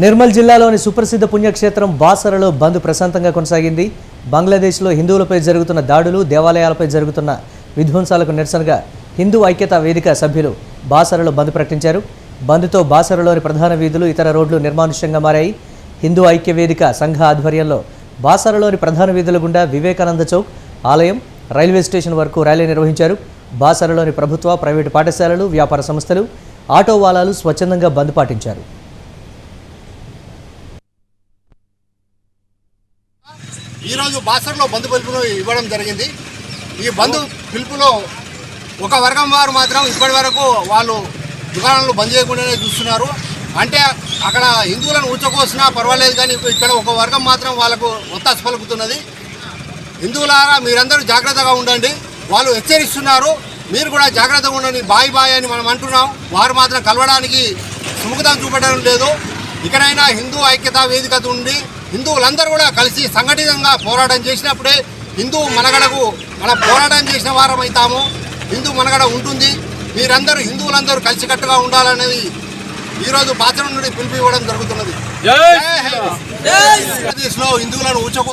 నిర్మల్ జిల్లాలోని సుప్రసిద్ధ పుణ్యక్షేత్రం బాసరలో బంద్ ప్రశాంతంగా కొనసాగింది. బంగ్లాదేశ్లో హిందువులపై జరుగుతున్న దాడులు దేవాలయాలపై జరుగుతున్న విధ్వంసాలకు నిరసనగా హిందూ ఐక్యతా వేదిక సభ్యులు బాసరలో బంద్ ప్రకటించారు. బంద్తో బాసరలోని ప్రధాన వీధులు ఇతర రోడ్లు నిర్మానుష్యంగా మారాయి. హిందూ ఐక్య వేదిక సంఘ ఆధ్వర్యంలో బాసరలోని ప్రధాన వీధుల గుండా వివేకానంద చౌక్ ఆలయం రైల్వే స్టేషన్ వరకు ర్యాలీ నిర్వహించారు. బాసరలోని ప్రభుత్వ ప్రైవేటు పాఠశాలలు వ్యాపార సంస్థలు ఆటో వాలాలు స్వచ్ఛందంగా బంద్ పాటించారు. ఈరోజు బాసర్లో బంధు పిలుపును ఇవ్వడం జరిగింది. ఈ బంధు పిలుపులో ఒక వర్గం వారు మాత్రం ఇప్పటి వరకు వాళ్ళు దుకాణాలు బంద్ చేయకుండానే చూస్తున్నారు. అంటే అక్కడ హిందువులను ఊచకోసినా పర్వాలేదు కానీ ఇక్కడ ఒక వర్గం మాత్రం వాళ్ళకు ఒత్తాసు పలుకుతున్నది. హిందువులారా మీరందరూ జాగ్రత్తగా ఉండండి. వాళ్ళు హెచ్చరిస్తున్నారు. మీరు కూడా జాగ్రత్తగా ఉండండి. బాయ్ బాయ్ అని మనం అంటున్నాం. వారు మాత్రం కలవడానికి సుముఖత చూపెట్టడం లేదు. ఇక్కడైనా హిందూ ఐక్యతా వేదిక ఉండి హిందువులందరూ కూడా కలిసి సంఘటితంగా పోరాటం చేసినప్పుడే హిందూ మనగడకు మనం పోరాటం చేసిన వారం అవుతాము. హిందూ మనగడ ఉంటుంది. మీరందరూ హిందువులందరూ కలిసికట్టుగా ఉండాలనేది ఈరోజు బాధ్యత నుండి పిలుపు ఇవ్వడం జరుగుతున్నది. జై హింద్. ఆంధ్రప్రదేశ్లో హిందువులను ఊచకో